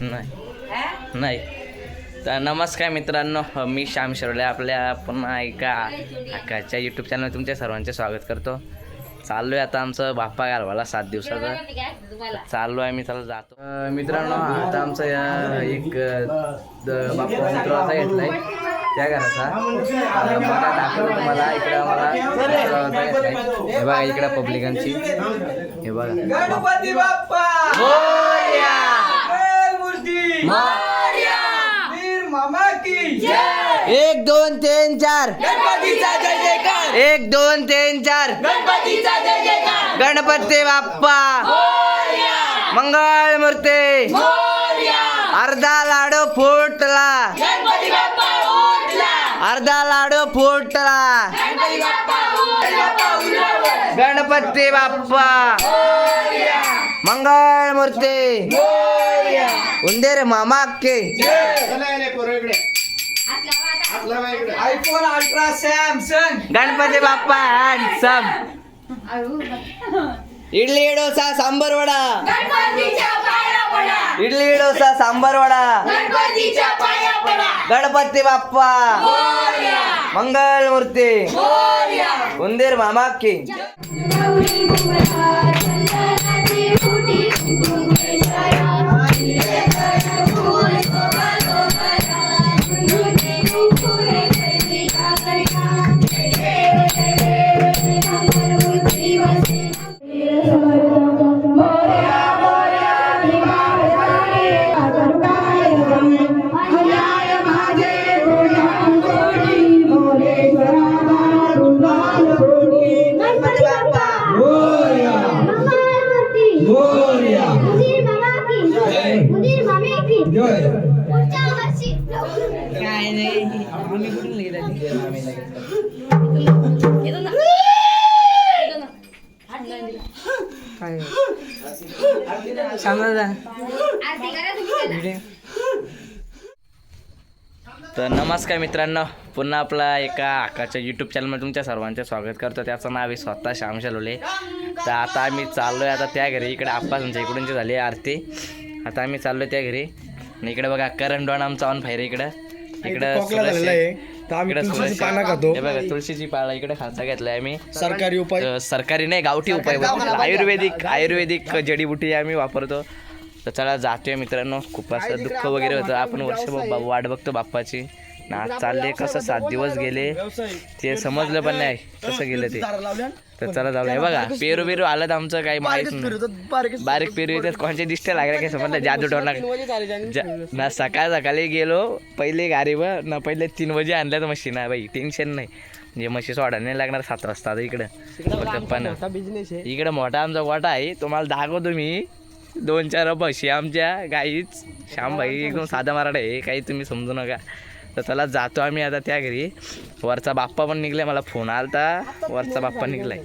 नाही. नाही. तर नमस्कार मित्रांनो मी श्याम शिरोले आपल्या पुन्हा एका हक्काच्या यूट्यूब चॅनल तुमच्या सर्वांचे स्वागत करतो. चाललो आहे आता आमचं बाप्पा गारवाला सात दिवसाचं. चाललो आहे मी त्याला जातो. मित्रांनो आता आमचं या एक बाप्पा मित्राचा घेतलाय त्या घराचा. दाखवतो तुम्हाला इकडं मला. हे बघा इकडं पब्लिकांची हे बघा. गणपती बाप्पा मोरया! मूर्ती वीर मामा की एक दोन तीन चार. गणपतीचा जय जयकार. एक दोन तीन चार. गणपतीचा जय जयकार. गणपती बाप्पा. मंगळ मूर्ती. अर्धा लाडू फुटला. गणपती बाप्पा उठला. अर्धा लाडू फुटला. गणपती बाप्पा. मंगळ मूर्ती. उंदेर मामा के iPhone ultra Samsung. Ganpati Bappa handsome. Idli dosa sambar vada. Idli dosa sambar vada. Ganpati Bappa. Mangal Murti उंदीर मामा की काय नाही. आम्ही कुठून काय? सांगा. तर नमस्कार मित्रांनो पुन्हा आपला एका आकाच्या यूट्यूब चॅनलमध्ये तुमच्या सर्वांचे स्वागत करतो. त्याचं नाव आहे स्वतः श्याम शलोले. तर आता आम्ही चाललो आहे आता त्या घरी. इकडे आप्पासांच्या इकडूनची झाली आहे आरती. आता आम्ही चाललो त्या घरी. आणि इकडे बघा करण डॉन आमचा ऑन फायर इकडं. इकडं सुरेश आहे. इकडं सुरेश आहे. हे बघा तुळशीची पाला इकडे खाता घेतलाय आम्ही. सरकारी उपाय. सरकारी नाही गावठी उपाय आयुर्वेदिक आयुर्वेदिक जडीबुटी आम्ही वापरतो. तर चला जातोय मित्रांनो. खूप असं दुःख वगैरे होतं. आपण वर्ष वाट बघतो बाप्पाची. ना चालले कसं सात दिवस गेले? ते समजलं पण नाही कसं गेलं ते. तर चला जाऊ हे बघा पेरू पेरू आलं तर आमचं काही माहीत नाही. बारीक पेरू येतात कोणच्या दिसते लागल्या काही समजलं? जादू टोना ना सकाळ सकाळी गेलो पहिले गाडीवर ना पहिले तीन वाजे आणल्यात मशीन बाई टेन्शन नाही. म्हणजे म्हशी सोडा नाही लागणार सात वाजता आता इकडं. पण बिझनेस आहे. इकडं मोठा आमचा गोठा आहे. तुम्हाला दाखवतो मी. दोन चार म्हशी आमच्या. गाईच श्यामबाई एकदम साधा मराठा आहे. काही तुम्ही समजू नका. तर चला जातो आम्ही आता त्या घरी. वरचा बाप्पा पण निघलाय मला फोन. आलता वरचा बाप्पा निघलाय.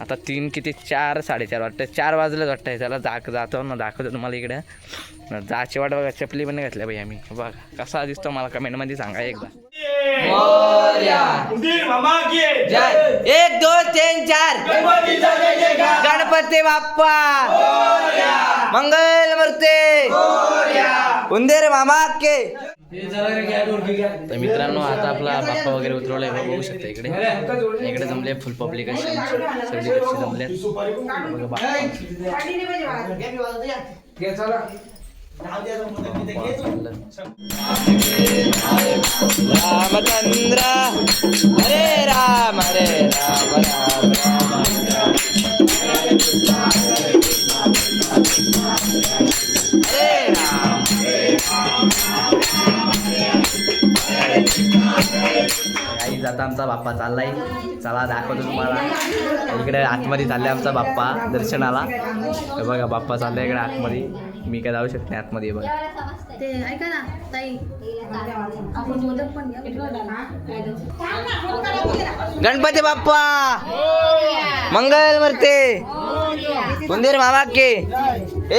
आता तीन किती? चार साडेचार वाटतं चार वाजलेच वाटतं त्याला जा जातो ना दाखवतो तुम्हाला इकडं. जाची वाट बघा चपली पण घातल्या बाई आम्ही. बघा कसा दिसतो मला कमेंटमध्ये सांगा एकदा. एक दोन तीन चार. गणपती बाप्पा. मंगल मूर्ती. उंदेर मामा के. तर मित्रांनो आता आपला बाप्पा वगैरे उतरवलाय बघा, बघू शकता इकडे. इकडे जमले फुल पब्लिक सगळी कशी जमले. बाप्पा. रामचंद्र हरे राम हरे राम राम राम. जाता आमचा बाप्पा चाललाय. चला दाखवतो तुम्हाला. इकडे आतमध्ये चाललाय आमचा बाप्पा दर्शनाला. हे बघा बाप्पा चाललाय इकडे आतमध्ये. मी काय जाऊ शकते आतमध्ये बघा. ते ऐका ना ताई. आपण मोदक पण गणपती बाप्पा! मंगल मूर्ती! मंदिर मामा के.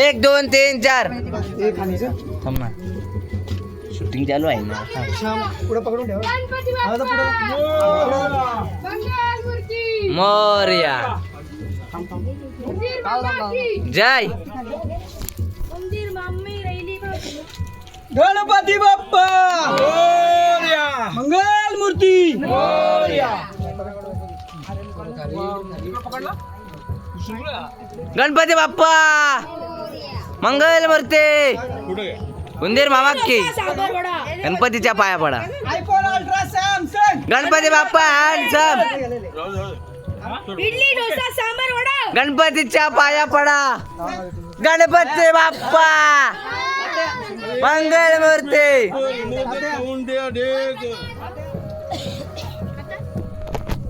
एक दोन तीन चार. थांब ना. शूटिंग चालू आहे ना थांब. पुढे पकडून ठेवा गणपती आता बाप्पा पुढे मंगळमूर्ती मोर्या मंदिर मामा की जय मंदिर मामी राहिली बघ गणपती बाप्पा मंगल मूर्ती गणपती बाप्पा मंगल मूर्ती उंदीर मामा की? गणपतीच्या पाया पडा. IPhone ultra Samsung. Ganpati Bappa handsome idli dosa sambar vada. गणपतीच्या पाया पडा. गणपती बाप्पा. मंगल मूर्ती.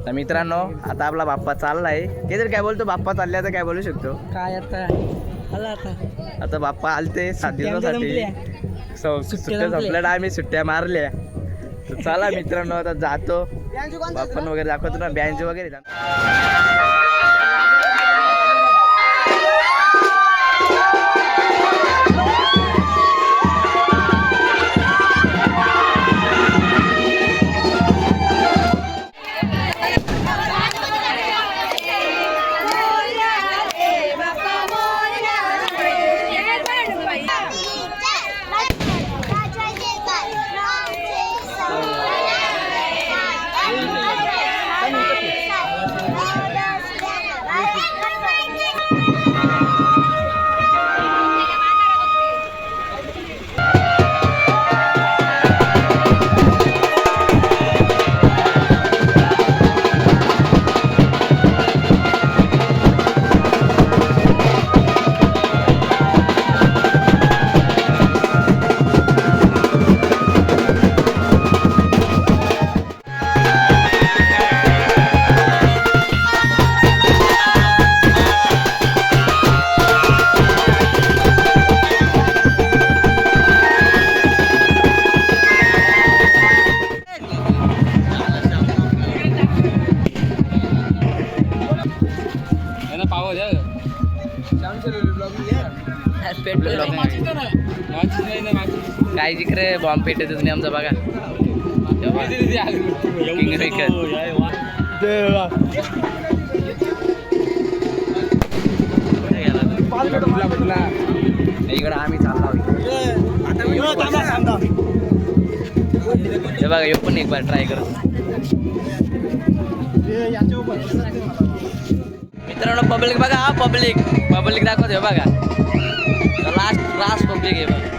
तर मित्रांनो आता आपला बाप्पा चाललाय. ते तर काय बोलतो? बाप्पा चालल्या तर काय बोलू शकतो? काय आता? आला आता. आता बाप्पा आलते सात दिवसासाठी संपल्या. सो- सुट्ट्या संपल्या आम्ही सुट्ट्या मारल्या. तर चला मित्रांनो आता जातो. बाप्पन वगैरे दाखवतो ना बँच वगैरे. काय जिकडे बॉम्ब पेटत तुम्ही आमचा बघा. इकडे आम्ही चाललो. हे बघा यो पण एक बार ट्राय करतो मित्रांनो पब्लिक बघा हा पब्लिक पब्लिक दाखवतो हे बघा. लास्ट लास्ट पब्लिक आहे बघा.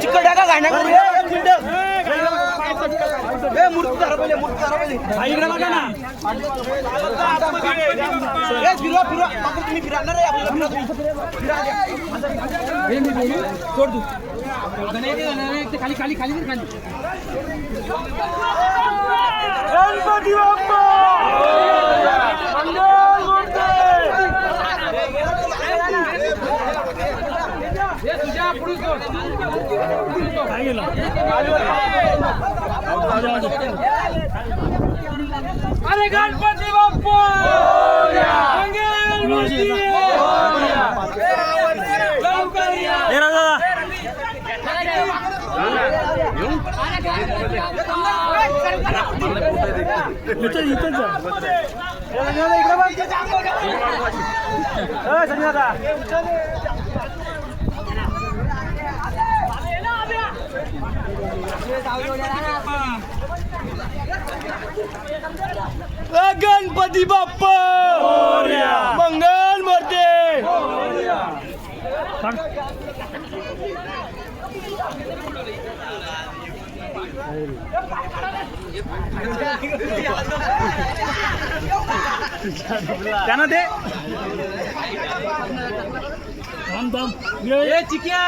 चिकट गाण्या? एक मिनिट. ए मूर्ती धरा पहिले मूर्ती धरा पहिले. इकडे बघा ना. ए फिरवा फिरवा. बापू तुम्ही फिरणार रे आपल्याला. फिरा तुम्ही. फिरा सोड तू. खाली खाली खाली खाली. गणपती बाप्पा! अरे गणपती बाप्पा! मंगल मूर्ती लवकर या गणपती बाप्पा! मंगल मूर्ती! त्यांना दे. थांब थांब. चिक्या!